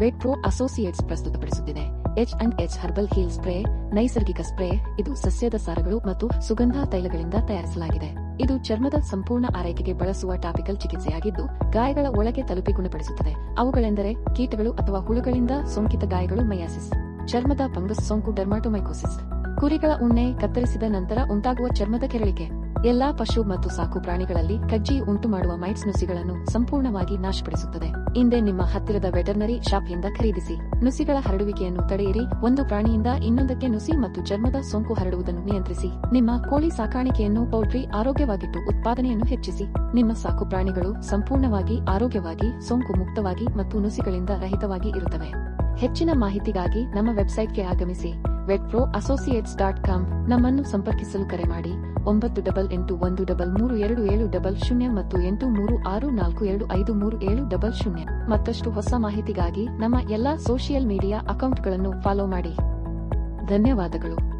Vet pro associates ಪ್ರಸ್ತುತಪಡಿಸುತ್ತಿದೆ H and H herbal heal spray ನೈಸರ್ಗಿಕ spray. ಇದು ಸಸ್ಯದ ಸಾರಗಳು ಮತ್ತು ಸುಗಂಧ ತೈಲಗಳಿಂದ ತಯಾರಿಸಲಾಗಿದೆ. ಇದು ಚರ್ಮದ ಸಂಪೂರ್ಣ ಆರೈಕೆಗೆ ಬಳಸುವ ಟಾಪಿಕಲ್ ಚಿಕಿತ್ಸೆಯಾಗಿದ್ದು, ಗಾಯಗಳ ಒಳಗೆ ತಲುಪಿ ಗುಣಪಡಿಸುತ್ತದೆ ಅವುಗಳೆಂದರೆ ಕೀಟಗಳು ಅಥವಾ ಹುಳುಗಳಿಂದ ಸೋಂಕಿತ ಗಾಯಗಳು ಮಯಾಸಿಸ್, ಚರ್ಮದ ಫಂಗಸ್ ಸೋಂಕು ಡರ್ಮಾಟೊಮೈಕೋಸಿಸ್. ಕುರಿಗಳ ಉಣ್ಣೆ ಕತ್ತರಿಸಿದ ನಂತರ ಉಂಟಾಗುವ ಚರ್ಮದ ಕೆರಳಿಕೆ. ಎಲ್ಲಾ ಪಶು ಮತ್ತು ಸಾಕು ಪ್ರಾಣಿಗಳಲ್ಲಿ ಕಜ್ಜಿ ಉಂಟು ಮಾಡುವ ಮೈಟ್ಸ್ ನುಸಿಗಳನ್ನು ಸಂಪೂರ್ಣವಾಗಿ ನಾಶಪಡಿಸುತ್ತದೆ. ಹಿಂದೆ ನಿಮ್ಮ ಹತ್ತಿರದ ವೆಟರ್ನರಿ ಶಾಪ್ನಿಂದ ಖರೀದಿಸಿ. ನುಸಿಗಳ ಹರಡುವಿಕೆಯನ್ನು ತಡೆಯಿರಿ. ಒಂದು ಪ್ರಾಣಿಯಿಂದ ಇನ್ನೊಂದಕ್ಕೆ ನುಸಿ ಮತ್ತು ಚರ್ಮದ ಸೋಂಕು ಹರಡುವುದನ್ನು ನಿಯಂತ್ರಿಸಿ. ನಿಮ್ಮ ಕೋಳಿ ಸಾಕಾಣಿಕೆಯನ್ನು ಪೌಲ್ಟ್ರಿ ಆರೋಗ್ಯವಾಗಿಟ್ಟು ಉತ್ಪಾದನೆಯನ್ನು ಹೆಚ್ಚಿಸಿ. ನಿಮ್ಮ ಸಾಕು ಪ್ರಾಣಿಗಳು ಸಂಪೂರ್ಣವಾಗಿ ಆರೋಗ್ಯವಾಗಿ, ಸೋಂಕು ಮುಕ್ತವಾಗಿ ಮತ್ತು ನುಸಿಗಳಿಂದ ರಹಿತವಾಗಿ ಇರುತ್ತವೆ. ಹೆಚ್ಚಿನ ಮಾಹಿತಿಗಾಗಿ ನಮ್ಮ ವೆಬ್ಸೈಟ್ಗೆ ಆಗಮಿಸಿ. Vet pro associates dot com ನಮ್ಮನ್ನು ಸಂಪರ್ಕಿಸಲು ಕರೆ ಮಾಡಿ. ಒಂಬತ್ತು ಡಬಲ್ ಎಂಟು ಒಂದು ಡಬಲ್ ಮೂರು ಎರಡು ಏಳು ಡಬಲ್ ಶೂನ್ಯ ಮತ್ತು ಎಂಟು ಮೂರು ಆರು ನಾಲ್ಕು ಎರಡು ಐದು ಮೂರು ಏಳು ಡಬಲ್ ಶೂನ್ಯ. ಮತ್ತಷ್ಟು ಹೊಸ ಮಾಹಿತಿಗಾಗಿ ನಮ್ಮ ಎಲ್ಲಾ ಸೋಷಿಯಲ್ ಮೀಡಿಯಾ ಅಕೌಂಟ್ಗಳನ್ನು ಫಾಲೋ ಮಾಡಿ. ಧನ್ಯವಾದಗಳು.